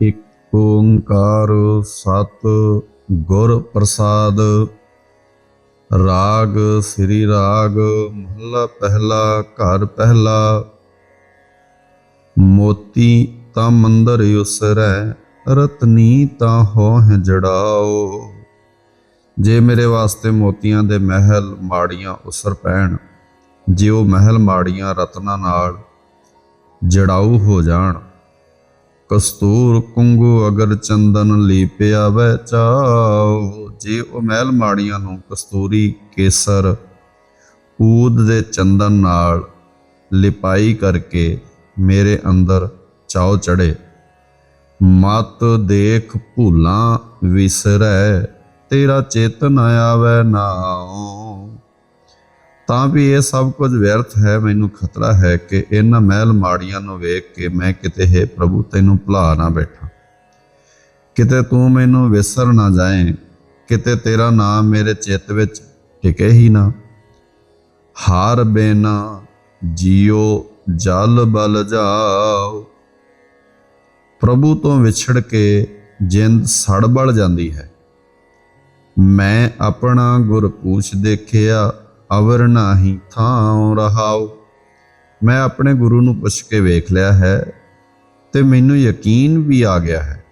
ਇੱਕ ਓੰਕਾਰ ਸਤ ਗੁਰ ਪ੍ਰਸਾਦ। ਰਾਗ ਸ੍ਰੀ ਰਾਗ, ਮਹਲਾ ਪਹਿਲਾ, ਘਰ ਪਹਿਲਾ। ਮੋਤੀ ਤਾਂ ਮੰਦਰ ਉਸਰੈ, ਰਤਨੀ ਤਾਂ ਹੋਹ ਜੜਾਓ। ਜੇ ਮੇਰੇ ਵਾਸਤੇ ਮੋਤੀਆਂ ਦੇ ਮਹਿਲ ਮਾੜੀਆਂ ਉਸਰ ਪੈਣ, ਜੇ ਉਹ ਮਹਿਲ ਮਾੜੀਆਂ ਰਤਨਾਂ ਨਾਲ ਜੜਾਊ ਹੋ ਜਾਣ ਕਸਤੂਰ ਕੁੰਗੂ ਅਗਰ ਚੰਦਨ ਲੀਪਿਆ ਵੈ ਚਾਓ ਜੇ ਉਹ ਮਹਿਲ ਮਾੜੀਆਂ ਨੂੰ ਕਸਤੂਰੀ ਕੇਸਰ, ਊਦ ਦੇ ਚੰਦਨ ਨਾਲ ਲਿਪਾਈ ਕਰਕੇ ਮੇਰੇ ਅੰਦਰ ਚਾਉ ਚੜੇ ਮਤ ਦੇਖ ਭੂਲਾਂ ਵਿਸਰੈ, ਤੇਰਾ ਚੇਤਨ ਆਵੈ ਨਾਉ। ਤਾਂ ਵੀ ਇਹ ਸਭ ਕੁਝ ਵਿਅਰਥ ਹੈ, ਮੈਨੂੰ ਖਤਰਾ ਹੈ ਕਿ ਇਹਨਾਂ ਮਹਿਲ ਮਾੜੀਆਂ ਨੂੰ ਵੇਖ ਕੇ ਮੈਂ ਕਿਤੇ, ਹੈ ਪ੍ਰਭੂ, ਤੈਨੂੰ ਭੁਲਾ ਨਾ ਬੈਠਾ। ਕਿਤੇ ਤੂੰ ਮੈਨੂੰ ਵਿਸਰ ਨਾ ਜਾਏ, ਕਿਤੇ ਤੇਰਾ ਨਾਮ ਮੇਰੇ ਚਿੱਤ ਵਿੱਚ ਟਿਕੇ ਹੀ ਨਾ। ਹਾਰ ਬੇਨਾ ਜੀਓ, ਜਲ ਬਲ ਜਾਓ। ਪ੍ਰਭੂ ਤੋਂ ਵਿਛੜ ਕੇ ਜਿੰਦ ਸੜ ਬਲ ਜਾਂਦੀ ਹੈ। ਮੈਂ ਆਪਣਾ ਗੁਰ ਪੂਛ ਦੇਖਿਆ ਅਵਰ ਨਾਹੀ ਥਾਉ ਰਹਾਉ। ਮੈਂ ਆਪਣੇ ਗੁਰੂ ਨੂੰ ਪੁੱਛ ਕੇ ਵੇਖ ਲਿਆ ਹੈ ਤੇ ਮੈਨੂੰ ਯਕੀਨ ਵੀ ਆ ਗਿਆ ਹੈ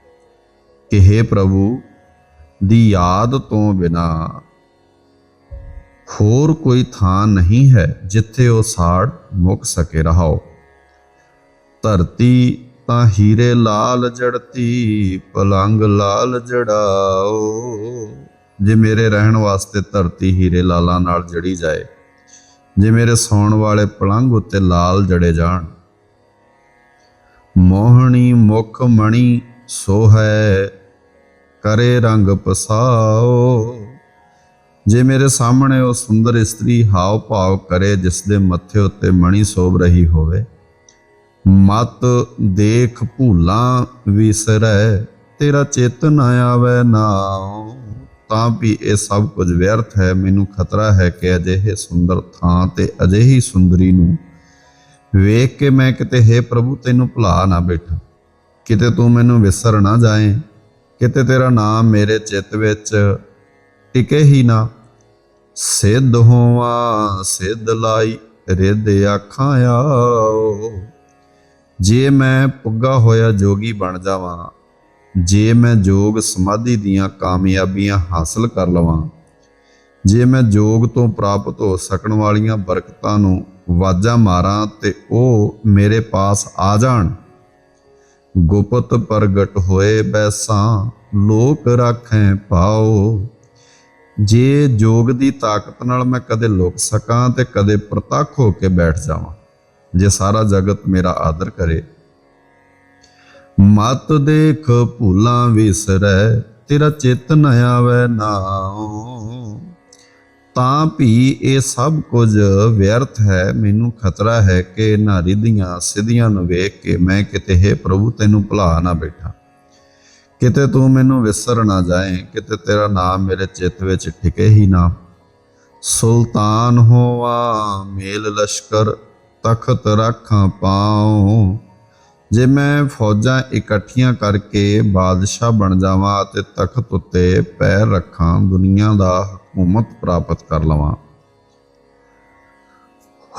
ਕਿ हे ਪ੍ਰਭੂ, ਦੀ ਯਾਦ ਤੋਂ ਬਿਨਾ ਹੋਰ ਕੋਈ ਥਾਂ ਨਹੀਂ ਹੈ ਜਿੱਥੇ ਉਹ ਸਾੜ ਮੁੱਕ ਸਕੇ ਰਹਾਓ ਧਰਤੀ ਤਾਂ ਹੀਰੇ ਲਾਲ ਜੜਤੀ, ਪਲੰਗ ਲਾਲ ਜੜਾਓ। ਜੇ ਮੇਰੇ ਰਹਿਣ ਵਾਸਤੇ ਧਰਤੀ ਹੀਰੇ ਲਾਲਾਂ ਨਾਲ ਜੜੀ ਜਾਏ, ਜੇ ਮੇਰੇ ਸੌਣ ਵਾਲੇ ਪਲੰਗ ਉੱਤੇ ਲਾਲ ਜੜੇ ਜਾਣ। ਮੋਹਣੀ ਮੁਖ ਮਣੀ ਸੋ ਹੈ ਕਰੇ ਰੰਗ ਪਸਾਓ। ਜੇ ਮੇਰੇ ਸਾਹਮਣੇ ਉਹ ਸੁੰਦਰ ਇਸਤਰੀ ਹਾਵ ਭਾਵ ਕਰੇ, ਜਿਸ ਦੇ ਮੱਥੇ ਉੱਤੇ ਮਣੀ ਸੋਭ ਰਹੀ ਹੋਵੇ, ਮਤ ਦੇਖ ਭੂਲਾਂ ਵਿਸਰੈ, ਤੇਰਾ ਚੇਤਨ ਆਵੈ ਨਾਉ। ਤਾਂ ਵੀ ਇਹ ਸਭ ਕੁਝ ਵਿਅਰਥ ਹੈ। ਮੈਨੂੰ ਖਤਰਾ ਹੈ ਕਿ ਅਜਿਹੇ ਸੁੰਦਰ ਥਾਂ ਤੇ ਅਜਿਹੀ ਸੁੰਦਰੀ ਨੂੰ ਵੇਖ ਕੇ ਮੈਂ ਕਿਤੇ, ਹੈ ਪ੍ਰਭੂ, ਤੈਨੂੰ ਭੁਲਾ ਨਾ ਬੈਠਾ। ਕਿਤੇ ਤੂੰ ਮੈਨੂੰ ਵਿਸਰ ਨਾ ਜਾਏ, ਕਿਤੇ ਤੇਰਾ ਨਾਮ ਮੇਰੇ ਚਿੱਤ ਵਿੱਚ ਟਿਕੇ ਹੀ ਨਾ। ਸਿੱਧ ਹੋਵਾਂ, ਸਿੱਧ ਲਾਈ ਰਿੱਧ ਆਖਾਂ, ਆਓ। ਜੇ ਮੈਂ ਪੁੱਗਾ ਹੋਇਆ ਜੋਗੀ ਬਣ ਜਾਵਾਂ ਜੇ ਮੈਂ ਜੋਗ ਸਮਾਧੀ ਦੀਆਂ ਕਾਮਯਾਬੀਆਂ ਹਾਸਲ ਕਰ ਲਵਾਂ, ਜੇ ਮੈਂ ਜੋਗ ਤੋਂ ਪ੍ਰਾਪਤ ਹੋ ਸਕਣ ਵਾਲੀਆਂ ਬਰਕਤਾਂ ਨੂੰ ਵਾਜਾ ਮਾਰਾਂ ਤੇ ਉਹ ਮੇਰੇ ਪਾਸ ਆ ਜਾਣ। ਗੁਪਤ ਪ੍ਰਗਟ ਹੋਏ ਬੈਸਾਂ, ਲੋਕ ਰਾਖੈ ਪਾਓ। ਜੇ ਜੋਗ ਦੀ ਤਾਕਤ ਨਾਲ ਮੈਂ ਕਦੇ ਲੁਕ ਸਕਾਂ ਤੇ ਕਦੇ ਪ੍ਰਤੱਖ ਹੋ ਕੇ ਬੈਠ ਜਾਵਾਂ, ਜੇ ਸਾਰਾ ਜਗਤ ਮੇਰਾ ਆਦਰ ਕਰੇ ਮਤ ਦੇਖ ਭੂਲਾਂ ਵਿਸਰੈ, ਤੇਰਾ ਚੇਤਨ ਆਵੈ ਨਾਉ। ਤਾਂ ਵੀ ਇਹ ਸਭ ਕੁਝ ਵਿਅਰਥ ਹੈ, ਮੈਨੂੰ ਖਤਰਾ ਹੈ ਕਿ ਇਹਨਾਂ ਰਿਧੀਆਂ ਸਿੱਧੀਆਂ ਨੂੰ ਵੇਖ ਕੇ ਮੈਂ ਕਿਤੇ, ਹੈ ਪ੍ਰਭੂ, ਤੈਨੂੰ ਭੁਲਾ ਨਾ ਬੈਠਾ। ਕਿਤੇ ਤੂੰ ਮੈਨੂੰ ਵਿਸਰ ਨਾ ਜਾਏ, ਕਿਤੇ ਤੇਰਾ ਨਾਮ ਮੇਰੇ ਚਿੱਤ ਵਿੱਚ ਟਿਕੇ ਹੀ ਨਾ। ਸੁਲਤਾਨ ਹੋਵਾ ਮੇਲ ਲਸ਼ਕਰ ਤਖਤ ਰੱਖਾਂ ਪਾਉ। ਜੇ ਮੈਂ ਫੌਜਾਂ ਇਕੱਠੀਆਂ ਕਰਕੇ ਬਾਦਸ਼ਾਹ ਬਣ ਜਾਵਾਂ ਅਤੇ ਤਖਤ ਉੱਤੇ ਪੈਰ ਰੱਖਾਂ, ਦੁਨੀਆ ਦਾ ਹਕੂਮਤ ਪ੍ਰਾਪਤ ਕਰ ਲਵਾਂ।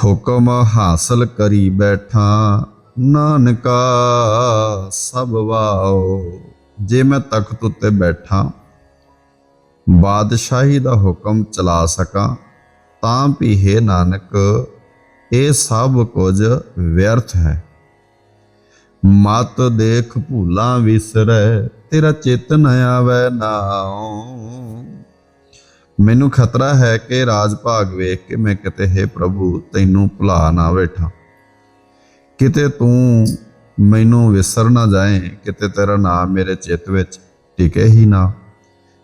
ਹੁਕਮ ਹਾਸਲ ਕਰੀ ਬੈਠਾ, ਨਾਨਕਾ ਸਭ ਵਾਓ। ਜੇ ਮੈਂ ਤਖਤ ਉੱਤੇ ਬੈਠਾ, ਬਾਦਸ਼ਾਹੀ ਦਾ ਹੁਕਮ ਚਲਾ ਸਕਾਂ, ਤਾਂ ਵੀ ਹੈ ਨਾਨਕ, ਇਹ ਸਭ ਕੁਝ ਵਿਅਰਥ ਹੈ। ਮਤ ਦੇਖ ਭੂਲਾਂ ਵਿਸਰੈ, ਤੇਰਾ ਚੇਤਨ ਆਵੈ ਨਾਉ। ਮੈਨੂੰ ਖਤਰਾ ਹੈ ਕਿ ਰਾਜ ਭਾਗ ਵੇਖ ਕੇ ਮੈਂ ਕਿਤੇ, ਹੈ ਪ੍ਰਭੂ, ਤੈਨੂੰ ਭੁਲਾ ਨਾ ਬੈਠਾ। ਕਿਤੇ ਤੂੰ ਮੈਨੂੰ ਵਿਸਰ ਨਾ ਜਾਏ, ਕਿਤੇ ਤੇਰਾ ਨਾਮ ਮੇਰੇ ਚਿੱਤ ਵਿੱਚ ਟਿਕੇ ਹੀ ਨਾ।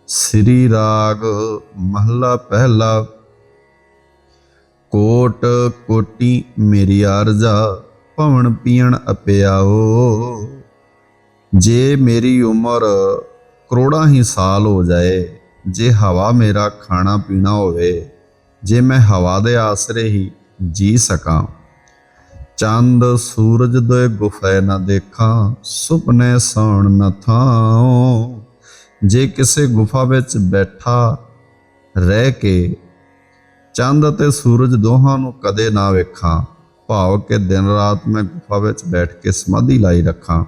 ਸ੍ਰੀ ਰਾਗ ਮਹਲਾ ਪਹਿਲਾ, ਕੋਟ ਕੋਟੀ ਮੇਰੀ ਅਰਜ਼ਾ ਭਵਨ ਪੀਣ ਅਪਿਆਓ। ਜੇ ਮੇਰੀ ਉਮਰ ਕਰੋੜਾਂ ਹੀ ਸਾਲ ਹੋ ਜਾਏ, ਜੇ ਹਵਾ ਮੇਰਾ ਖਾਣਾ ਪੀਣਾ ਹੋਵੇ, ਜੇ ਮੈਂ ਹਵਾ ਦੇ ਆਸਰੇ ਹੀ ਜੀ ਸਕਾਂ। ਚੰਦ ਸੂਰਜ ਦੋਏ ਗੁਫੈ ਨਾ ਦੇਖਾਂ, ਸੁਪਨੇ ਸੌਣ ਨ ਥਾਉ। ਜੇ ਕਿਸੇ ਗੁਫਾ ਵਿੱਚ ਬੈਠਾ ਰਹਿ ਕੇ ਚੰਦ ਅਤੇ ਸੂਰਜ ਦੋਹਾਂ ਨੂੰ ਕਦੇ ਨਾ ਵੇਖਾਂ ਭਾਵ ਕਿ ਦਿਨ ਰਾਤ ਮੈਂ ਗੁਫਾ ਵਿੱਚ ਬੈਠ ਕੇ ਸਮਾਧੀ ਲਾਈ ਰੱਖਾਂ।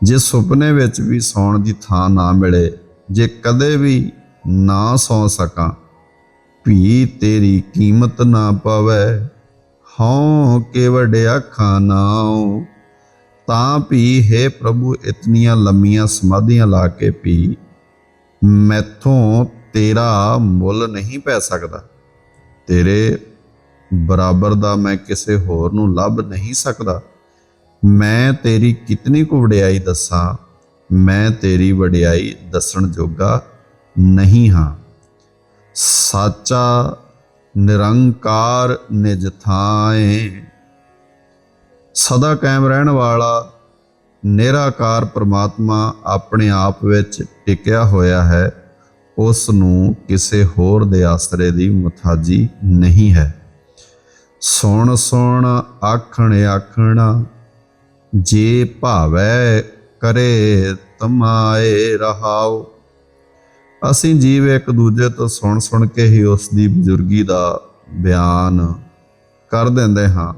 ਜੇ ਸੁਪਨੇ ਵਿੱਚ ਵੀ ਸੌਣ ਦੀ ਥਾਂ ਨਾ ਮਿਲੇ, ਜੇ ਕਦੇ ਵੀ ਨਾ ਸੌ ਸਕਾਂ, ਭੀ ਤੇਰੀ ਕੀਮਤ ਨਾ ਪਵੇ, ਹਉ ਕੇ ਵਡਿਆ ਖਾਨਾਉ ਤਾਂ ਭੀ ਹੈ ਪ੍ਰਭੂ ਇਤਨੀਆਂ ਲੰਮੀਆਂ ਸਮਾਧੀਆਂ ਲਾ ਕੇ ਭੀ, ਮੈਥੋਂ ਤੇਰਾ ਮੁੱਲ ਨਹੀਂ ਪੈ ਸਕਦਾ। ਤੇਰੇ ਬਰਾਬਰ ਦਾ ਮੈਂ ਕਿਸੇ ਹੋਰ ਨੂੰ ਲੱਭ ਨਹੀਂ ਸਕਦਾ। ਮੈਂ ਤੇਰੀ ਕਿਤਨੀ ਕੁ ਵਡਿਆਈ ਦੱਸਾਂ, ਮੈਂ ਤੇਰੀ ਵਡਿਆਈ ਦੱਸਣ ਜੋਗਾ ਨਹੀਂ ਹਾਂ। ਸਾਚਾ ਨਿਰੰਕਾਰ ਨਿਜ ਥਾਏ। ਸਦਾ ਕਾਇਮ ਰਹਿਣ ਵਾਲਾ ਨਿਰਾਕਾਰ ਪ੍ਰਮਾਤਮਾ ਆਪਣੇ ਆਪ ਵਿੱਚ ਟਿਕਿਆ ਹੋਇਆ ਹੈ, ਉਸ ਨੂੰ ਕਿਸੇ ਹੋਰ ਦੇ ਆਸਰੇ ਦੀ ਮੁਤਾਜੀ ਨਹੀਂ ਹੈ। ਸੁਣ ਸੁਣ ਆਖਣ ਆਖਣਾ, ਜੇ ਭਾਵੈ ਕਰੇ ਤਮਾਏ ਰਹਾਓ ਅਸੀਂ ਜੀਵ ਇੱਕ ਦੂਜੇ ਤੋਂ ਸੁਣ ਸੁਣ ਕੇ ਹੀ ਉਸ ਦੀ ਬਜ਼ੁਰਗੀ ਦਾ ਬਿਆਨ ਕਰ ਦਿੰਦੇ ਹਾਂ।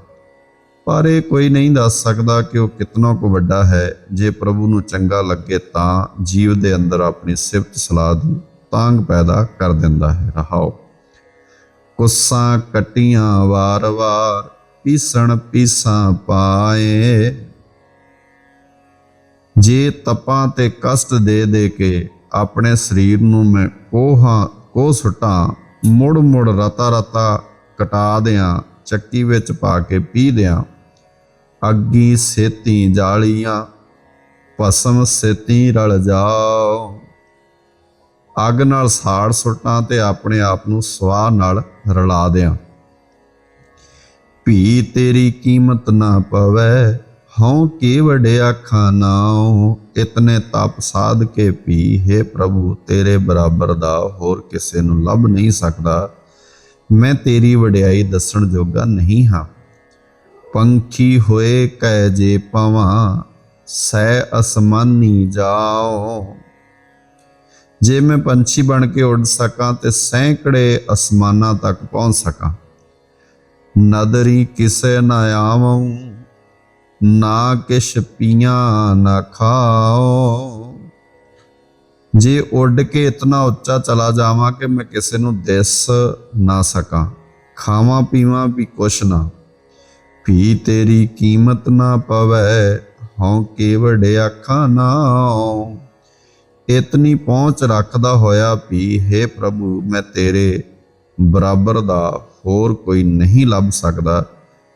ਪਰ ਇਹ ਕੋਈ ਨਹੀਂ ਦੱਸ ਸਕਦਾ ਕਿ ਉਹ ਕਿਤਨਾ ਕੁ ਵੱਡਾ ਹੈ। ਜੇ ਪ੍ਰਭੂ ਨੂੰ ਚੰਗਾ ਲੱਗੇ ਤਾਂ ਜੀਵ ਦੇ ਅੰਦਰ ਆਪਣੀ ਸਿਫਤ ਸਲਾਹ ਦੀ ਤਾਂਗ ਪੈਦਾ ਕਰ ਦਿੰਦਾ ਹੈ। ਰਹਾਓ ਕੁੱਸਾਂ ਕਟੀਆਂ ਵਾਰ-ਵਾਰ ਪੀਸਣ ਪੀਸਾਂ ਪਾਏ। ਜੇ ਤਪਾਂ ਤੇ ਕਸ਼ਟ ਦੇ ਦੇ ਕੇ ਆਪਣੇ ਸਰੀਰ ਨੂੰ ਮੈਂ ਕੋਹਾਂ ਕੋ ਸੁਟਾਂ, ਮੁੜ ਮੁੜ ਰਤਾ ਰਤਾ ਕਟਾ ਦਿਆਂ, ਚੱਕੀ ਵਿੱਚ ਪਾ ਕੇ ਪੀ ਦਿਆਂ। ਅੱਗੀ ਸੇਤੀ ਜਾਲੀਆਂ, ਭਸਮ ਸੇਤੀ ਰਲ ਜਾਓ। ਅੱਗ ਨਾਲ ਸਾੜ ਸੁੱਟਾਂ ਤੇ ਆਪਣੇ ਆਪ ਨੂੰ ਸਵਾਹ ਨਾਲ ਰਲਾ ਦਿਆਂ। ਭੀ ਤੇਰੀ ਕੀਮਤ ਨਾ ਪਵੇ, ਹਉ ਕੀ ਵਡਿਆ ਖਾਨਾਉ ਇਤਨੇ ਤਪ ਸਾਧ ਕੇ ਪੀ ਹੈ ਪ੍ਰਭੂ, ਤੇਰੇ ਬਰਾਬਰ ਦਾ ਹੋਰ ਕਿਸੇ ਨੂੰ ਲੱਭ ਨਹੀਂ ਸਕਦਾ। ਮੈਂ ਤੇਰੀ ਵਡਿਆਈ ਦੱਸਣ ਜੋਗਾ ਨਹੀਂ ਹਾਂ। ਪੰਖੀ ਹੋਏ ਕਹਿ ਜੇ ਪਵਾਂ ਸੈ ਅਸਮਾਨੀ ਜਾਓ ਜੇ ਮੈਂ ਪੰਛੀ ਬਣ ਕੇ ਉੱਡ ਸਕਾਂ ਤੇ ਸੈਂਕੜੇ ਅਸਮਾਨਾਂ ਤੱਕ ਪਹੁੰਚ ਸਕਾਂ। ਨਦਰੀ ਕਿਸੇ ਨਾ ਆਵਾਂ, ਨਾ ਕਿਛ ਪੀਆਂ ਨਾ ਖਾਓ। ਜੇ ਉੱਡ ਕੇ ਇਤਨਾ ਉੱਚਾ ਚਲਾ ਜਾਵਾਂ ਕਿ ਮੈਂ ਕਿਸੇ ਨੂੰ ਦਿਸ ਨਾ ਸਕਾਂ। ਖਾਵਾਂ ਪੀਵਾਂ ਵੀ ਕੁਛ ਨਾ। ਵੀ ਤੇਰੀ ਕੀਮਤ ਨਾ ਪਵੇ, ਹਉ ਕੇ ਵਡਿਆ ਖਾਨਾ ਇਤਨੀ ਪਹੁੰਚ ਰੱਖਦਾ ਹੋਇਆ ਵੀ हे ਪ੍ਰਭੂ, ਮੈਂ ਤੇਰੇ ਬਰਾਬਰ ਦਾ ਹੋਰ ਕੋਈ ਨਹੀਂ ਲੱਭ ਸਕਦਾ।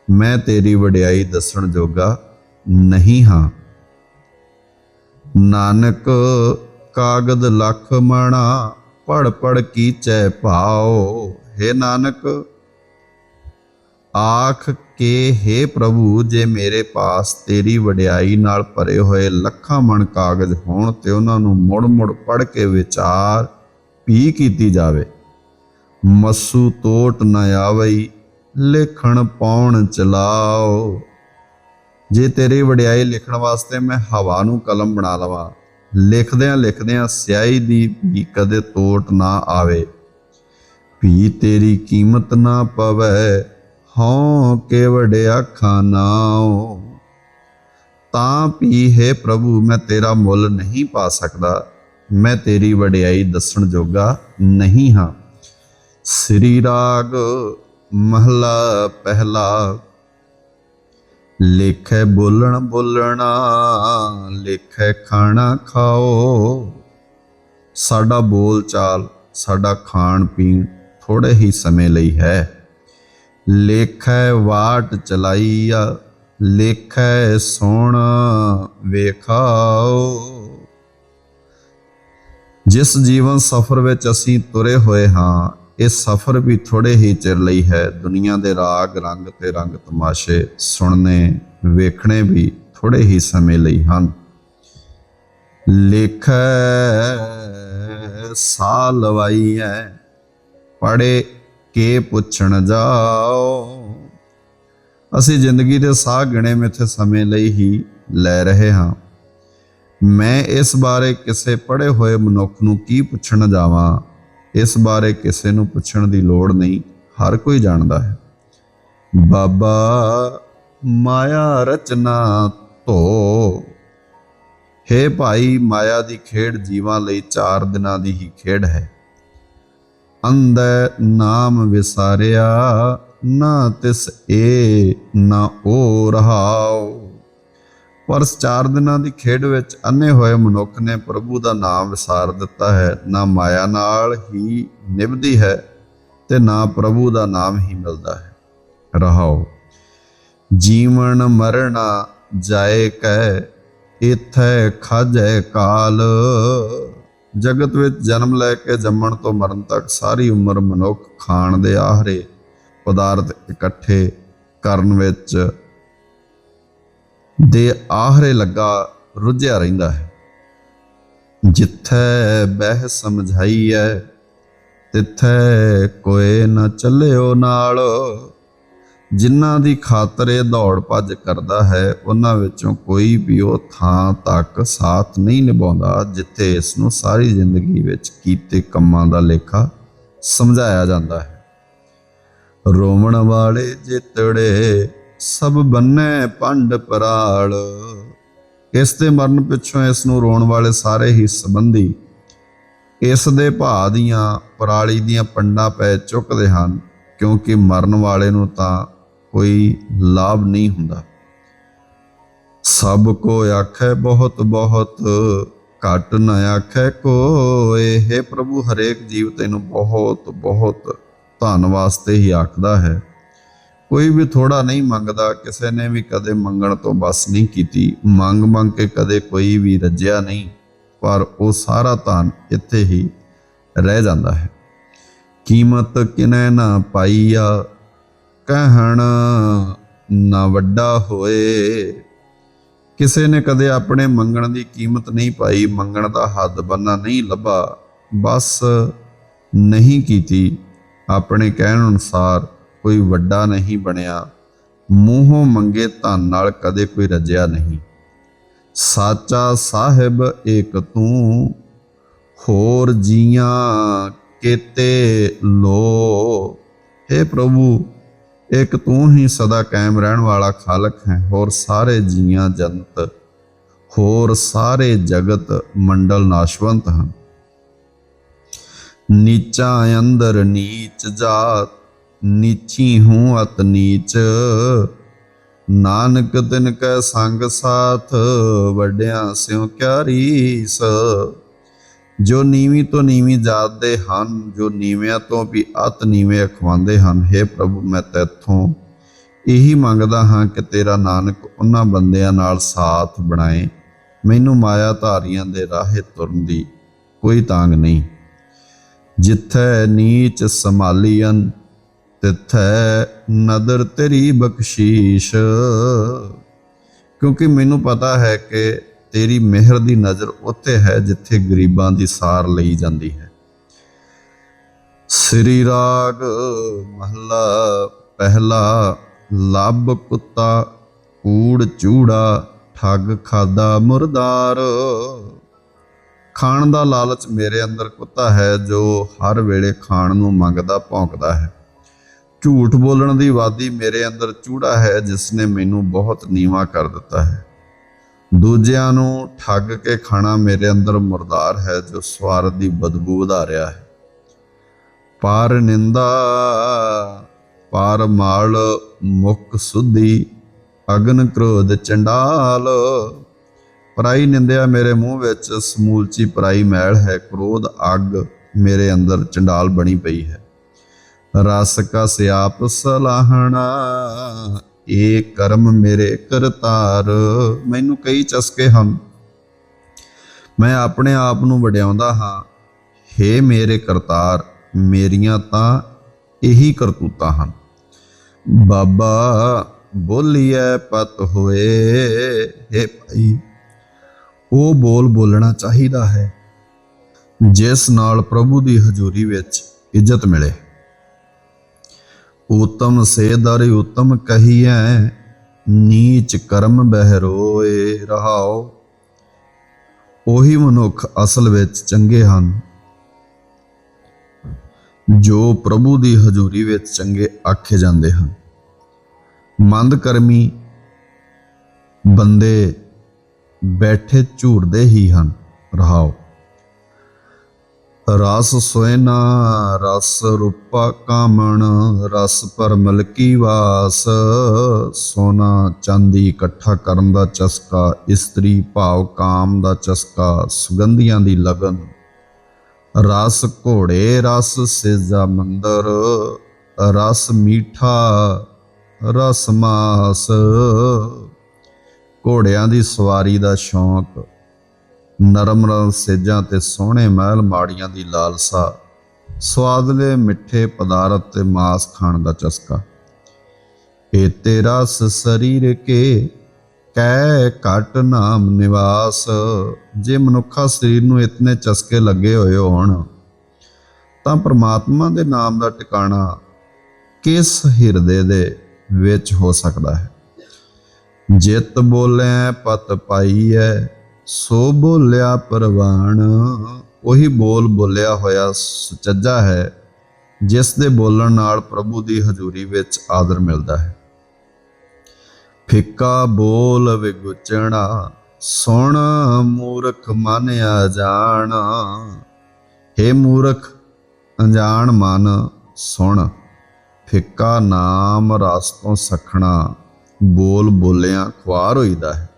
ਮੈਂ ਤੇਰੀ ਵਡਿਆਈ ਦੱਸਣ ਜੋਗਾ ਨਹੀਂ ਹਾਂ। ਨਾਨਕ, ਕਾਗਦ ਲਖ ਮਣਾ ਪੜ ਪੜ ਕੀਚੈ ਭਾਓ ਹੈ ਨਾਨਕ ਆਖ ਕੇ, ਹੈ ਪ੍ਰਭੂ, ਜੇ ਮੇਰੇ ਪਾਸ ਤੇਰੀ ਵਡਿਆਈ ਨਾਲ ਭਰੇ ਹੋਏ ਲੱਖਾਂ ਮਣ ਕਾਗਜ਼ ਹੋਣ ਤੇ ਉਹਨਾਂ ਨੂੰ ਮੁੜ ਮੁੜ ਪੜ ਕੇ ਵਿਚਾਰ ਵੀ ਕੀਤੀ ਜਾਵੇ। ਮਸੂ ਤੋਟ ਨ ਆਵਈ, ਲਿਖਣ ਪਾਉਣ ਚਲਾਓ। ਜੇ ਤੇਰੀ ਵਡਿਆਈ ਲਿਖਣ ਵਾਸਤੇ ਮੈਂ ਹਵਾ ਨੂੰ ਕਲਮ ਬਣਾ ਲਵਾਂ, ਲਿਖਦਿਆਂ ਲਿਖਦਿਆਂ ਸਿਆਹੀ ਦੀ ਵੀ ਕਦੇ ਤੋਟ ਨਾ ਆਵੇ। ਵੀ ਤੇਰੀ ਕੀਮਤ ਨਾ ਪਵੇ ਹਉ ਕੇ ਵਡਿਆ ਖਾਨਾਓ ਤਾਂ ਵੀ ਹੈ ਪ੍ਰਭੂ, ਮੈਂ ਤੇਰਾ ਮੁੱਲ ਨਹੀਂ ਪਾ ਸਕਦਾ। ਮੈਂ ਤੇਰੀ ਵਡਿਆਈ ਦੱਸਣ ਜੋਗਾ ਨਹੀਂ ਹਾਂ। ਸ੍ਰੀ ਰਾਗ ਮਹਲਾ ਪਹਿਲਾ। ਲਿਖੈ ਬੋਲਣ ਬੋਲਣਾ, ਲੇਖੈ ਖਾਣਾ ਖਾਓ। ਸਾਡਾ ਬੋਲ ਚਾਲ ਸਾਡਾ ਖਾਣ ਪੀਣ ਥੋੜੇ ਹੀ ਸਮੇਂ ਲਈ ਹੈ। ਲੇਖੈ ਵਾਟ ਚਲਾਈਆ, ਲੇਖੈ ਸੋਣ ਵੇਖਾਓ। ਜਿਸ ਜੀਵਨ ਸਫਰ ਵਿੱਚ ਅਸੀਂ ਤੁਰੇ ਹੋਏ ਹਾਂ, ਇਹ ਸਫਰ ਵੀ ਥੋੜੇ ਹੀ ਚਿਰ ਲਈ ਹੈ। ਦੁਨੀਆ ਦੇ ਰਾਗ ਰੰਗ ਤੇ ਰੰਗ ਤਮਾਸ਼ੇ ਸੁਣਨੇ, ਵੇਖਣੇ ਵੀ ਥੋੜੇ ਹੀ ਸਮੇਂ ਲਈ ਹਨ। ਲਿਖੈ ਸਾ ਲਵਾਈ ਹੈ ਪੜੇ ਕੇ ਪੁੱਛਣ ਜਾਓ। ਅਸੀਂ ਜ਼ਿੰਦਗੀ ਦੇ ਸਾਹ ਗਿਣੇ ਮਿੱਥੇ ਸਮੇਂ ਲਈ ਹੀ ਲੈ ਰਹੇ ਹਾਂ। ਮੈਂ ਇਸ ਬਾਰੇ ਕਿਸੇ ਪੜ੍ਹੇ ਹੋਏ ਮਨੁੱਖ ਨੂੰ ਕੀ ਪੁੱਛਣ ਜਾਵਾਂ? ਇਸ ਬਾਰੇ ਕਿਸੇ ਨੂੰ ਪੁੱਛਣ ਦੀ ਲੋੜ ਨਹੀਂ, ਹਰ ਕੋਈ ਜਾਣਦਾ ਹੈ। ਬਾਬਾ ਮਾਇਆ ਰਚਨਾ ਧੋ। ਹੇ ਭਾਈ, ਮਾਇਆ ਦੀ ਖੇਡ ਜੀਵਾਂ ਲਈ 4 ਦਿਨਾਂ ਦੀ ਹੀ ਖੇਡ ਹੈ। ਅੰਦੈ ਨਾਮ ਵਿਸਾਰਿਆ, ਨਾ ਤਿਸ ਏ, ਨਾ ਓ ਰਹਾਉ। ਪਰ ਚਾਰ ਦਿਨਾਂ ਦੀ ਖੇਡ ਵਿੱਚ ਅੰਨੇ ਹੋਏ ਮਨੁੱਖ ਨੇ ਪ੍ਰਭੂ ਦਾ ਨਾਮ ਵਿਸਾਰ ਦਿੱਤਾ ਹੈ। ਨਾ ਮਾਇਆ ਨਾਲ ਹੀ ਨਿਭਦੀ ਹੈ ਤੇ ਨਾ ਪ੍ਰਭੂ ਦਾ ਨਾਮ ਹੀ ਮਿਲਦਾ ਹੈ। ਰਹਾਉ। ਜੀਵਨ ਮਰਣਾ ਜਾਏ ਕੈ, ਇਥੈ ਖਾਜੈ ਕਾਲ। ਜਗਤ ਵਿੱਚ ਜਨਮ ਲੈ ਕੇ ਜੰਮਣ ਤੋਂ ਮਰਨ ਤੱਕ ਸਾਰੀ ਉਮਰ ਮਨੁੱਖ ਖਾਣ ਦੇ ਆਹਰੇ ਪਦਾਰਥ ਇਕੱਠੇ ਕਰਨ ਵਿੱਚ ਦੇ ਆਹਰੇ ਲੱਗਾ ਰੁੱਝਿਆ ਰਹਿੰਦਾ ਹੈ। ਜਿੱਥੈ ਬਹਿ ਸਮਝਾਈਐ, ਤਿੱਥੈ ਕੋਏ ਨਾ ਚੱਲਿਓ ਨਾਲ। ਜਿਨ੍ਹਾਂ ਦੀ ਖਾਤਰ ਇਹ ਦੌੜ ਭੱਜ ਕਰਦਾ ਹੈ, ਉਹਨਾਂ ਵਿੱਚੋਂ ਕੋਈ ਵੀ ਉਹ ਥਾਂ ਤੱਕ ਸਾਥ ਨਹੀਂ ਨਿਭਾਉਂਦਾ ਜਿੱਥੇ ਇਸ ਨੂੰ ਸਾਰੀ ਜ਼ਿੰਦਗੀ ਵਿੱਚ ਕੀਤੇ ਕੰਮਾਂ ਦਾ ਲੇਖਾ ਸਮਝਾਇਆ ਜਾਂਦਾ ਹੈ। ਰੋਵਣ ਵਾਲੇ ਜਿਤੜੇ ਸਭ ਬੰਨੇ ਪੰਡ ਪਰਾਲ। ਇਸ ਦੇ ਮਰਨ ਪਿੱਛੋਂ ਇਸ ਨੂੰ ਰੋਣ ਵਾਲੇ ਸਾਰੇ ਹੀ ਸੰਬੰਧੀ ਇਸ ਦੇ ਭਾ ਦੀਆਂ ਪਰਾਲੀ ਦੀਆਂ ਪੰਡਾਂ ਪੈ ਚੁੱਕਦੇ ਹਨ, ਕਿਉਂਕਿ ਮਰਨ ਵਾਲੇ ਨੂੰ ਤਾਂ ਕੋਈ ਲਾਭ ਨਹੀਂ ਹੁੰਦਾ। ਸਭ ਕੋ ਆਖੈ ਬਹੁਤ ਬਹੁਤ, ਘਟ ਨਾ ਆਖੈ ਕੋਏ। ਹੈ ਪ੍ਰਭੂ, ਹਰੇਕ ਜੀਵ ਤੈਨੂੰ ਬਹੁਤ ਬਹੁਤ ਧਨ ਵਾਸਤੇ ਹੀ ਆਖਦਾ ਹੈ। ਕੋਈ ਵੀ ਥੋੜਾ ਨਹੀਂ ਮੰਗਦਾ, ਕਿਸੇ ਨੇ ਵੀ ਕਦੇ ਮੰਗਣ ਤੋਂ ਬਸ ਨਹੀਂ ਕੀਤੀ। ਮੰਗ ਮੰਗ ਕੇ ਕਦੇ ਕੋਈ ਵੀ ਰੱਜਿਆ ਨਹੀਂ, ਪਰ ਉਹ ਸਾਰਾ ਧਨ ਇੱਥੇ ਹੀ ਰਹਿ ਜਾਂਦਾ ਹੈ। ਕੀਮਤ ਕਿਨੈ ਨਾ ਪਾਈਆ ਕਹਿਣ ਨਾ ਵੱਡਾ ਹੋਏ। ਕਿਸੇ ਨੇ ਕਦੇ ਆਪਣੇ ਮੰਗਣ ਦੀ ਕੀਮਤ ਨਹੀਂ ਪਾਈ, ਮੰਗਣ ਦਾ ਹੱਦ ਬੰਨਾ ਨਹੀਂ ਲੱਭਾ। ਬਸ ਨਹੀਂ ਕੀਤੀ। ਆਪਣੇ ਕਹਿਣ ਅਨੁਸਾਰ ਕੋਈ ਵੱਡਾ ਨਹੀਂ ਬਣਿਆ। ਮੂੰਹੋਂ ਮੰਗੇ ਧਨ ਨਾਲ ਕਦੇ ਕੋਈ ਰੱਜਿਆ ਨਹੀਂ। ਸਾਚਾ ਸਾਹਿਬ ਏਕ ਤੂੰ, ਹੋਰ ਜੀਆਂ ਕੇਤੇ ਲੋ। हे ਪ੍ਰਭੂ ਇੱਕ ਤੂੰ ਹੀ ਸਦਾ ਕਾਇਮ ਰਹਿਣ ਵਾਲਾ ਖਾਲਕ ਹੈ, ਹੋਰ ਸਾਰੇ ਜੀਆਂ ਜੰਤ, ਹੋਰ ਸਾਰੇ ਜਗਤ ਮੰਡਲ ਨਾਸ਼ਵੰਤ ਹਨ। ਨੀਚਾ ਅੰਦਰ ਨੀਚ ਜਾਤ, ਨੀਚੀ ਹੂੰ ਅਤ ਨੀਚ। ਨਾਨਕ ਤਿਨ ਕੈ ਸੰਗ ਸਾਥ, ਵੱਡਿਆਂ ਸਿਉ ਕਿਆ ਰੀਸ। ਜੋ ਨੀਵੀਂ ਤੋਂ ਨੀਵੀਂ ਜਾਤ ਦੇ ਹਨ, ਜੋ ਨੀਵਿਆਂ ਤੋਂ ਵੀ ਅਤ ਨੀਵੇਂ ਅਖਵਾਉਂਦੇ ਹਨ हे ਪ੍ਰਭੂ, ਮੈਂ ਤੇਥੋਂ ਇਹੀ ਮੰਗਦਾ ਹਾਂ ਕਿ ਤੇਰਾ ਨਾਨਕ ਉਹਨਾਂ ਬੰਦਿਆਂ ਨਾਲ ਸਾਥ ਬਣਾਏ। ਮੈਨੂੰ ਮਾਇਆ ਧਾਰੀਆਂ ਦੇ ਰਾਹੇ ਤੁਰਨ ਦੀ ਕੋਈ ਤਾਂਗ ਨਹੀਂ। ਜਿੱਥੈ ਨੀਚ ਸੰਭਾਲੀਆਂ ਤਿੱਥੈ ਨਦਰ ਤੇਰੀ ਬਖਸ਼ੀਸ਼। ਕਿਉਂਕਿ ਮੈਨੂੰ ਪਤਾ ਹੈ ਕਿ ਤੇਰੀ ਮਿਹਰ ਦੀ ਨਜ਼ਰ ਉੱਥੇ ਹੈ ਜਿੱਥੇ ਗਰੀਬਾਂ ਦੀ ਸਾਰ ਲਈ ਜਾਂਦੀ ਹੈ। ਸ੍ਰੀ ਰਾਗ ਮਹਲਾ ਪਹਿਲਾ, ਲੱਭ ਕੁੱਤਾ, ਕੂੜ ਚੂੜਾ, ਠੱਗ ਖਾਦਾ ਮੁਰਦਾਰ। ਖਾਣ ਦਾ ਲਾਲਚ ਮੇਰੇ ਅੰਦਰ ਕੁੱਤਾ ਹੈ ਜੋ ਹਰ ਵੇਲੇ ਖਾਣ ਨੂੰ ਮੰਗਦਾ, ਭੌਂਕਦਾ ਹੈ। ਝੂਠ ਬੋਲਣ ਦੀ ਵਾਦੀ ਮੇਰੇ ਅੰਦਰ ਚੂੜਾ ਹੈ ਜਿਸ ਨੇ ਮੈਨੂੰ ਬਹੁਤ ਨੀਵਾ ਕਰ ਦਿੱਤਾ ਹੈ। ਦੂਜਿਆਂ ਨੂੰ ਠੱਗ ਕੇ ਖਾਣਾ ਮੇਰੇ ਅੰਦਰ ਮੁਰਦਾਰ ਹੈ, ਜੋ ਸਵਾਰਥ ਦੀ ਬਦਬੂ ਵਧਾ ਰਿਹਾ ਹੈ। ਪਾਰ ਨਿੰਦਾ, ਪਾਰ ਮਾਲ, ਮੁਖ ਸੁਧੀ, ਅਗਨ ਕ੍ਰੋਧ ਚੰਡਾਲ। ਪਰਾਈ ਨਿੰਦਿਆ ਮੇਰੇ ਮੂੰਹ ਵਿੱਚ, ਸਮੂਲਚੀ ਪਰਾਈ ਮੈਲ ਹੈ, ਕ੍ਰੋਧ, ਅੱਗ ਮੇਰੇ ਅੰਦਰ ਚੰਡਾਲ ਬਣੀ ਪਈ ਹੈ। ਰਸ ਕਾ ਸਿਆਪ ਸਲਾਹਣਾ ਇਹ ਕਰਮ ਮੇਰੇ ਕਰਤਾਰ। ਮੈਨੂੰ ਕਈ ਚਸਕੇ ਹਨ। ਮੈਂ ਆਪਣੇ ਆਪ ਨੂੰ ਵਡਿਆਉਂਦਾ ਹਾਂ। ਹੇ ਮੇਰੇ ਕਰਤਾਰ, ਮੇਰੀਆਂ ਤਾਂ ਇਹੀ ਕਰਤੂਤਾਂ ਹਨ। ਬਾਬਾ, ਬੋਲੀਐ ਪਤ ਹੋਏ। ਹੇ ਭਾਈ, ਉਹ ਬੋਲ ਬੋਲਣਾ ਚਾਹੀਦਾ ਹੈ, ਜਿਸ ਨਾਲ ਪ੍ਰਭੂ ਦੀ ਹਜ਼ੂਰੀ ਵਿੱਚ ਇੱਜ਼ਤ ਮਿਲੇ। ਉਤਮ ਸੇ ਦਰ ਉਤਮ ਕਹੀਐ, ਨੀਚ ਕਰਮ ਬਹਿਰੋਏ ਰਹਾਓ ਉਹੀ ਮਨੁੱਖ ਅਸਲ ਵਿੱਚ ਚੰਗੇ ਹਨ। ਜੋ ਪ੍ਰਭੂ ਦੀ ਹਜ਼ੂਰੀ ਵਿੱਚ ਚੰਗੇ ਆਖੇ ਜਾਂਦੇ ਹਨ। ਮੰਦ ਕਰਮੀ ਬੰਦੇ ਬੈਠੇ ਝੂਰਦੇ ਹੀ ਹਨ। ਰਹਾਓ ਰਸ ਸੋਇਨਾ, ਰਸ ਰੂਪਾ ਕਾਮਣ, ਰਸ ਪਰਮਲ ਕੀ ਵਾਸ। ਸੋਨਾ ਚਾਂਦੀ ਇਕੱਠਾ ਕਰਨ ਦਾ ਚਸਕਾ, ਇਸਤਰੀ ਭਾਵ ਕਾਮ ਦਾ ਚਸਕਾ, ਸੁਗੰਧੀਆਂ ਦੀ ਲਗਨ। ਰਸ ਘੋੜੇ, ਰਸ ਸੇਜਾ ਮੰਦਰ। ਰਸ ਮੀਠਾ, ਰਸ ਮਾਸ। ਘੋੜਿਆਂ ਦੀ ਸਵਾਰੀ ਦਾ ਸ਼ੌਂਕ ਨਰਮ ਨਰਮ ਸੇਜਾਂ ਤੇ ਸੋਹਣੇ ਮਹਿਲ ਮਾੜੀਆਂ ਦੀ ਲਾਲਸਾ, ਸਵਾਦਲੇ ਮਿੱਠੇ ਪਦਾਰਥ ਤੇ ਮਾਸ ਖਾਣ ਦਾ ਚਸਕਾ। ਇਹ ਤੇਰਾ ਸਰੀਰ ਕੇ ਕੈ ਘਟ ਨਾਮ ਨਿਵਾਸ, ਜੇ ਮਨੁੱਖਾ ਸਰੀਰ ਨੂੰ ਇਤਨੇ ਚਸਕੇ ਲੱਗੇ ਹੋਏ ਹੋਣ, ਤਾਂ ਪ੍ਰਮਾਤਮਾ ਦੇ ਨਾਮ ਦਾ ਟਿਕਾਣਾ ਕਿਸ ਹਿਰਦੇ ਦੇ ਵਿੱਚ ਹੋ ਸਕਦਾ ਹੈ? ਜਿਤ ਬੋਲੇ, ਪਤ ਪਾਈ ਹੈ ਸੋ ਬੋਲਿਆ ਪ੍ਰਵਾਣ, ਉਹੀ ਬੋਲ ਬੋਲਿਆ ਹੋਇਆ ਸੁਚੱਜਾ ਹੈ, ਜਿਸ ਦੇ ਬੋਲਣ ਨਾਲ ਪ੍ਰਭੂ ਦੀ ਹਜ਼ੂਰੀ ਵਿੱਚ ਆਦਰ ਮਿਲਦਾ ਹੈ। ਫਿੱਕਾ ਬੋਲ ਵਿਗੁਚਣਾ, ਸੁਣ ਮੂਰਖ ਮਾਨਿਆ ਜਾਣ हे ਮੂਰਖ, ਅਣਜਾਣ ਮਨ ਸੁਣ, ਫਿੱਕਾ ਨਾਮ ਰਸ ਤੋਂ ਸਖਣਾ, ਬੋਲ ਬੋਲਿਆਂ ਖੁਆਰ ਹੋਈਦਾ ਹੈ।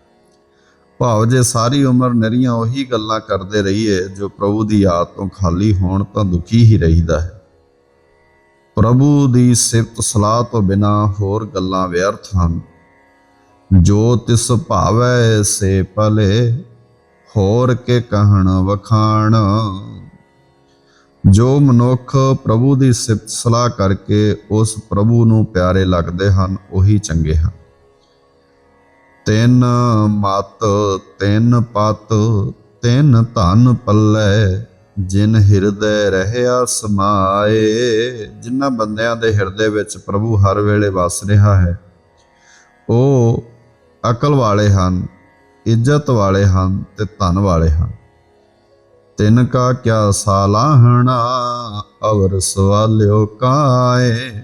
ਭਾਵ ਜੇ ਸਾਰੀ ਉਮਰ ਨਰੀਆਂ ਉਹੀ ਗੱਲਾਂ ਕਰਦੇ ਰਹੀਏ, ਜੋ ਪ੍ਰਭੂ ਦੀ ਯਾਦ ਤੋਂ ਖਾਲੀ ਹੋਣ ਤਾਂ ਦੁਖੀ ਹੀ ਰਹੀਦਾ ਹੈ। ਪ੍ਰਭੂ ਦੀ ਸਿਫਤ ਸਲਾਹ ਤੋਂ ਬਿਨਾ ਹੋਰ ਗੱਲਾਂ ਵਿਅਰਥ ਹਨ। ਜੋ ਤਿਸ ਭਾਵੈ, ਸੇ ਭਲੇ, ਹੋਰ ਕੇ ਕਹਿਣ ਵਖਾਣ। ਜੋ ਮਨੁੱਖ ਪ੍ਰਭੂ ਦੀ ਸਿਫਤ ਸਲਾਹ ਕਰਕੇ ਉਸ ਪ੍ਰਭੂ ਨੂੰ ਪਿਆਰੇ ਲੱਗਦੇ ਹਨ, ਉਹੀ ਚੰਗੇ ਹਨ। ਤਿੰਨ ਮਤ, ਤਿੰਨ ਪਤ, ਤਿੰਨ ਧਨ ਪੱਲੇ, ਜਿਨ ਹਿਰਦੈ ਰਹਿਆ ਸਮਾਏ। ਜਿਨ੍ਹਾਂ ਬੰਦਿਆਂ ਦੇ ਹਿਰਦੇ ਵਿੱਚ ਪ੍ਰਭੂ ਹਰ ਵੇਲੇ ਵਸ ਰਿਹਾ ਹੈ, ਉਹ ਅਕਲ ਵਾਲੇ ਹਨ, ਇੱਜ਼ਤ ਵਾਲੇ ਹਨ ਤੇ ਧਨ ਵਾਲੇ ਹਨ। ਤਿਨ ਕਾ ਕਿਆ ਸਾਲਾਹਣਾ ਅਵਰ ਸਵਾਲਿਓ ਕਾਏ।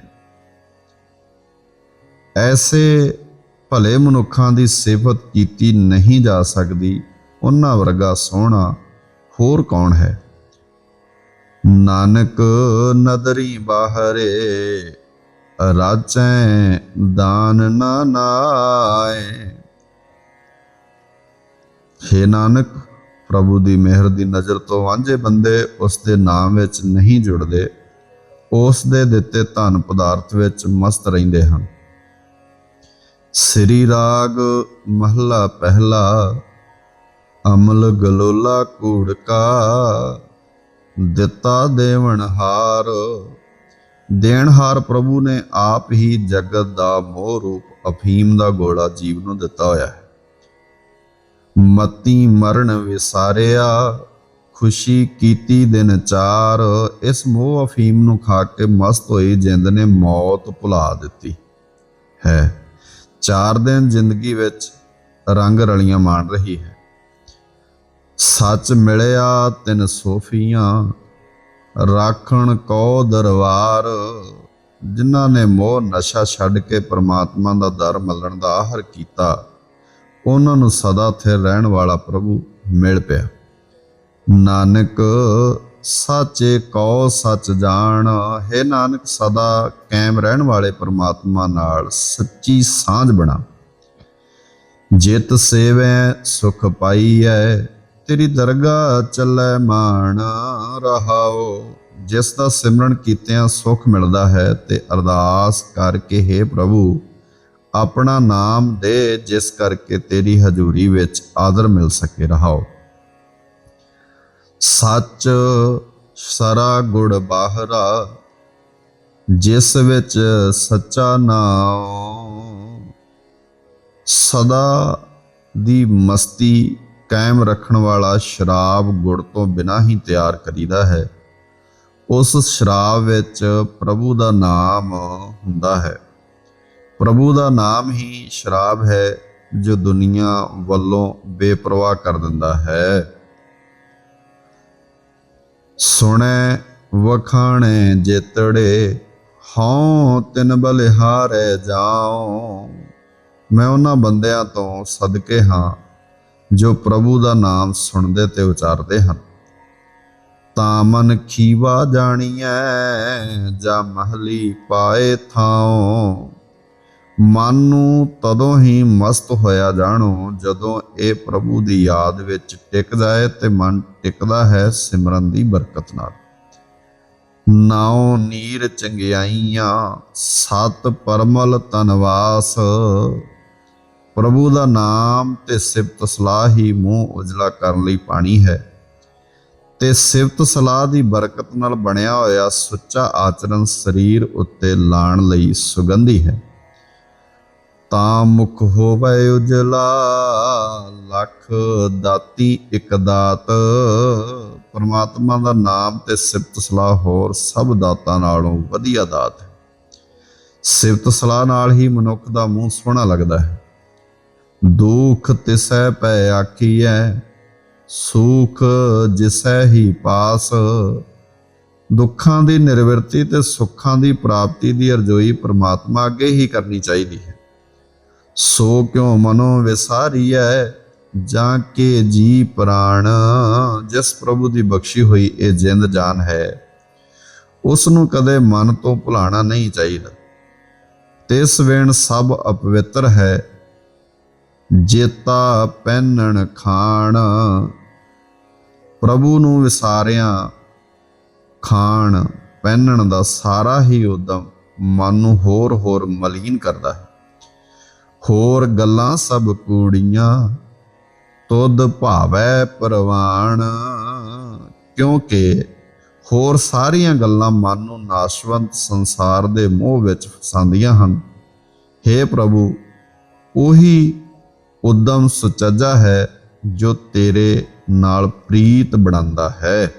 ਐਸੇ ਭਲੇ ਮਨੁੱਖਾਂ ਦੀ ਸਿਫਤ ਕੀਤੀ ਨਹੀਂ ਜਾ ਸਕਦੀ, ਉਹਨਾਂ ਵਰਗਾ ਸੋਹਣਾ ਹੋਰ ਕੌਣ ਹੈ? ਨਾਨਕ ਨਦਰੀ ਬਾਹਰੇ ਰਾਜੈ ਦਾਨ ਨਾ ਨਾਏ। ਹੇ ਨਾਨਕ, ਪ੍ਰਭੂ ਦੀ ਮਿਹਰ ਦੀ ਨਜ਼ਰ ਤੋਂ ਵਾਂਝੇ ਬੰਦੇ ਉਸ ਦੇ ਨਾਮ ਵਿੱਚ ਨਹੀਂ ਜੁੜਦੇ, ਉਸ ਦੇ ਦਿੱਤੇ ਧਨ ਪਦਾਰਥ ਵਿੱਚ ਮਸਤ ਰਹਿੰਦੇ ਹਨ। ਸ੍ਰੀ ਰਾਗ ਮਹਲਾ ਪਹਿਲਾ, ਅਮਲ ਗਲੋਲਾ ਕੂੜਕਾ ਦਿੱਤਾ ਦੇਵਨ ਹਾਰ। ਦੇਣਹਾਰ ਪ੍ਰਭੂ ਨੇ ਆਪ ਹੀ ਜਗਤ ਦਾ ਮੋਹ ਰੂਪ ਅਫੀਮ ਦਾ ਗੋਲਾ ਜੀਵ ਨੂੰ ਦਿੱਤਾ ਹੋਇਆ ਹੈ। ਮਤੀ ਮਰਨ ਵਿਸਾਰਿਆ, ਖੁਸ਼ੀ ਕੀਤੀ ਦਿਨ ਚਾਰ। ਇਸ ਮੋਹ ਅਫੀਮ ਨੂੰ ਖਾ ਕੇ ਮਸਤ ਹੋਈ ਜਿੰਦ ਨੇ ਮੌਤ ਭੁਲਾ ਦਿੱਤੀ ਹੈ। ਚਾਰ ਦਿਨ ਜ਼ਿੰਦਗੀ ਵਿੱਚ ਰੰਗ ਰਲੀਆਂ ਮਾਣ ਰਹੀ ਹੈ। ਸੱਚ ਮਿਲਿਆ ਤਿੰਨ ਸੋਫੀਆਂ, ਰਾਖਣ ਕੋ ਦਰਬਾਰ, ਜਿਨ੍ਹਾਂ ਨੇ ਮੋਹ ਨਸ਼ਾ ਛੱਡ ਕੇ ਪ੍ਰਮਾਤਮਾ ਦਾ ਦਰ ਮੱਲਣ ਦਾ ਆਹਰ ਕੀਤਾ, ਉਹਨਾਂ ਨੂੰ ਸਦਾ ਸਥਿਰ ਰਹਿਣ ਵਾਲਾ ਪ੍ਰਭੂ ਮਿਲ ਪਿਆ। ਨਾਨਕ ਸਾਚੇ ਕਉ ਸੱਚ ਜਾਣ। ਹੈ ਨਾਨਕ, ਸਦਾ ਕਾਇਮ ਰਹਿਣ ਵਾਲੇ ਪ੍ਰਮਾਤਮਾ ਨਾਲ ਸੱਚੀ ਸਾਂਝ ਬਣਾ। ਜਿਤ ਸੇਵੈ, ਸੁਖ ਪਾਈਐ, ਤੇਰੀ ਦਰਗਾਹ ਚੱਲੈ ਮਾਣ। ਰਹਾਓ ਜਿਸ ਦਾ ਸਿਮਰਨ ਕੀਤਿਆਂ ਸੁਖ ਮਿਲਦਾ ਹੈ, ਤੇ ਅਰਦਾਸ ਕਰਕੇ हे ਪ੍ਰਭੂ, ਆਪਣਾ ਨਾਮ ਦੇ ਜਿਸ ਕਰਕੇ ਤੇਰੀ ਹਜ਼ੂਰੀ ਵਿੱਚ ਆਦਰ ਮਿਲ ਸਕੇ। ਰਹਾਓ ਸੱਚ ਸਰਾ ਗੁੜ ਬਾਹਰਾ, ਜਿਸ ਵਿੱਚ ਸੱਚਾ ਨਾਮ ਸਦਾ ਦੀ ਮਸਤੀ ਕਾਇਮ ਰੱਖਣ ਵਾਲਾ ਸ਼ਰਾਬ ਗੁੜ ਤੋਂ ਬਿਨਾ ਹੀ ਤਿਆਰ ਕਰੀਦਾ ਹੈ। ਉਸ ਸ਼ਰਾਬ ਵਿੱਚ ਪ੍ਰਭੂ ਦਾ ਨਾਮ ਹੁੰਦਾ ਹੈ। ਪ੍ਰਭੂ ਦਾ ਨਾਮ ਹੀ ਸ਼ਰਾਬ ਹੈ, ਜੋ ਦੁਨੀਆ ਵੱਲੋਂ ਬੇਪਰਵਾਹ ਕਰ ਦਿੰਦਾ ਹੈ। ਸੁਣੈ, ਵਖਾਣੇ ਜੇਤੜੇ ਹਉ ਤਿਨ ਬਲਿਹਾਰੇ ਜਾਉ। ਮੈਂ ਉਹਨਾਂ ਬੰਦਿਆਂ ਤੋਂ ਸਦਕੇ ਹਾਂ, ਜੋ ਪ੍ਰਭੂ ਦਾ ਨਾਮ ਸੁਣਦੇ ਤੇ ਉਚਾਰਦੇ ਹਨ। ਤਾਂ ਮਨ ਖੀਵਾ ਜਾਣੀਐ, ਜਾਂ ਮਹਲੀ ਪਾਏ ਥਾਉ। ਮਨ ਨੂੰ ਤਦੋਂ ਹੀ ਮਸਤ ਹੋਇਆ ਜਾਣੋ ਜਦੋਂ ਇਹ ਪ੍ਰਭੂ ਦੀ ਯਾਦ ਵਿੱਚ ਟਿਕ ਜਾਏ ਤੇ ਮਨ ਟਿਕਦਾ ਹੈ ਸਿਮਰਨ ਦੀ ਬਰਕਤ ਨਾਲ। ਨਾਉ ਨੀਰ ਚੰਗਿਆਈਆਂ, ਸਤ ਪਰਮਲ ਤਨਵਾਸ ਪ੍ਰਭੂ ਦਾ ਨਾਮ ਤੇ ਸਿਫਤ ਸਲਾਹ ਹੀ ਮੂੰਹ ਉਜਲਾ ਕਰਨ ਲਈ ਪਾਣੀ ਹੈ। ਤੇ ਸਿਫਤ ਸਲਾਹ ਦੀ ਬਰਕਤ ਨਾਲ ਬਣਿਆ ਹੋਇਆ ਸੁੱਚਾ ਆਚਰਣ ਸਰੀਰ ਉੱਤੇ ਲਾਣ ਲਈ ਸੁਗੰਧੀ ਹੈ। ਤਾਂ ਮੁਖ ਹੋਵੇ ਉਜਲਾ, ਲੱਖ ਦਾਤੀ ਇੱਕ ਦਾਤ। ਪਰਮਾਤਮਾ ਦਾ ਨਾਮ ਤੇ ਸਿਫਤ ਸਲਾਹ ਹੋਰ ਸਭ ਦਾਤਾਂ ਨਾਲੋਂ ਵਧੀਆ ਦਾਤ ਹੈ। ਸਿਫਤ ਸਲਾਹ ਨਾਲ ਹੀ ਮਨੁੱਖ ਦਾ ਮੂੰਹ ਸੋਹਣਾ ਲੱਗਦਾ ਹੈ। ਦੁੱਖ ਤਿਸੈ ਪੈ ਆਖੀਐ, ਸੁਖ ਜਿਸੈ ਹੀ ਪਾਸ। ਦੁੱਖਾਂ ਦੀ ਨਿਰਵਿਰਤੀ ਤੇ ਸੁੱਖਾਂ ਦੀ ਪ੍ਰਾਪਤੀ ਦੀ ਅਰਜ਼ੋਈ ਪ੍ਰਮਾਤਮਾ ਅੱਗੇ ਹੀ ਕਰਨੀ ਚਾਹੀਦੀ ਹੈ। ਸੋ ਕਿਉ ਮਨੋ ਵਿਸਾਰੀਐ? ਜਾਂ ਕੇ ਜੀ ਪ੍ਰਾਣ? ਜਿਸ ਪ੍ਰਭੂ ਦੀ ਬਖਸ਼ੀ ਹੋਈ ਇਹ ਜਿੰਦ ਜਾਨ ਹੈ। ਉਸ ਨੂੰ ਕਦੇ ਮਨ ਤੋਂ ਭੁਲਾਣਾ ਨਹੀਂ ਚਾਹੀਦਾ। ਤਿਸ ਵੇਣ ਸਭ ਅਪਵਿੱਤਰ ਹੈ। ਜੇਤਾ ਪਹਿਨਣ ਖਾਣ। ਪ੍ਰਭੂ ਨੂੰ ਵਿਸਾਰਿਆਂ ਖਾਣ। ਪਹਿਨਣ ਦਾ ਸਾਰਾ ਹੀ ਉਦਮ ਮਨ ਨੂੰ ਹੋਰ ਹੋਰ ਮਲੀਨ ਕਰਦਾ ਹੈ। ਹੋਰ ਗੱਲਾਂ ਸਭ ਕੂੜੀਆਂ, ਤੁਧ ਭਾਵੈ ਪ੍ਰਵਾਣ। ਕਿਉਂਕਿ ਹੋਰ ਸਾਰੀਆਂ ਗੱਲਾਂ ਮਨ ਨੂੰ ਨਾਸ਼ਵੰਤ ਸੰਸਾਰ ਦੇ ਮੋਹ ਵਿੱਚ ਫਸਾਉਂਦੀਆਂ ਹਨ। हे ਪ੍ਰਭੂ, ਉਹੀ ਉਦਮ ਸੁਚੱਜਾ ਹੈ ਜੋ ਤੇਰੇ ਨਾਲ ਪ੍ਰੀਤ ਬਣਾਉਂਦਾ ਹੈ।